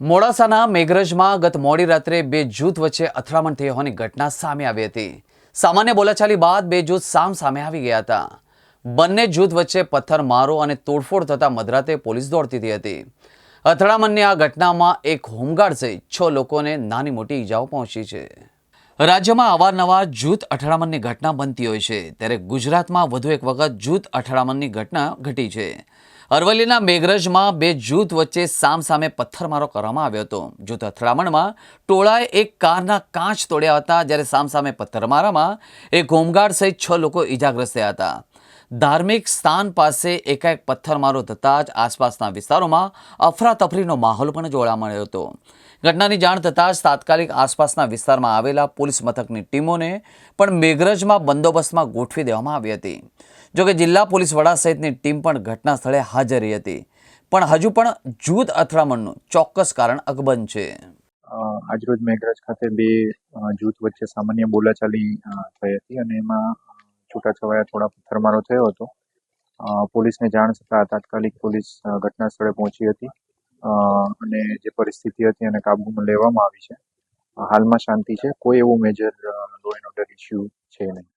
મોડાસાના મેઘરજમાં ગત મોડી રાત્રે બે જૂથ વચ્ચે અથડામણ થઈ હોવાની ઘટના સામે આવી હતી. સામાન્ય બોલાચાલી બાદ બે જૂથ સામ સામે આવી ગયા હતા. બંને જૂથ વચ્ચે પથ્થરમારો અને તોડફોડ થતા મધરાતે પોલીસ દોડતી હતી અથડામણની આ ઘટનામાં એક હોમગાર્ડ સહિત છ લોકોને નાની મોટી ઈજાઓ પહોંચી છે. રાજ્યમાં અવારનવાર જૂથ અથડામણની ઘટના બનતી હોય છે. ત્યારે ગુજરાતમાં વધુ એક વખત જૂથ અથડામણની ઘટના ઘટી છે. અરવલ્લીના મેઘરજમાં બે જૂથ વચ્ચે સામસામે પથ્થરમારો કરવામાં આવ્યો હતો. જૂથ અથડામણમાં ટોળાએ એક કારના કાચ તોડ્યા હતા, જ્યારે સામસામે પથ્થરમારામાં એક હોમગાર્ડ સહિત છ લોકો ઈજાગ્રસ્ત થયા હતા. ધાર્મિક સ્થાન પાસે એકાએક પથ્થરમારો થતાં જ આસપાસના વિસ્તારોમાં અફરાતફરીનો માહોલ પણ જોવા મળ્યો હતો. ઘટનાની જાણ થતાં જ તાત્કાલિક આસપાસના વિસ્તારમાં આવેલા પોલીસ મથકની ટીમોને પણ મેઘરજમાં બંદોબસ્તમાં ગોઠવી દેવામાં આવી હતી. જોકે જિલ્લા પોલીસ વડા સહિતની ટીમ પણ ઘટના સ્થળે હાજરી હતી. પણ હજુ પણ જૂથ અથડામણનું ચોક્કસ કારણ અકબંધ છે. આજરોજ મેઘરજ ખાતે બે જૂથ વચ્ચે સામાન્ય બોલાચાલી થઈ હતી અને એમાં છૂટાછવાયા થોડા પથ્થરમારો થયો હતો. પોલીસને જાણ થતાં તાત્કાલિક પોલીસ ઘટના સ્થળે પહોંચી હતી. અને જે પરિસ્થિતિ હતી એને કાબૂમાં લેવામાં આવી છે. હાલમાં શાંતિ છે. કોઈ એવું major law and order issue છે નહીં.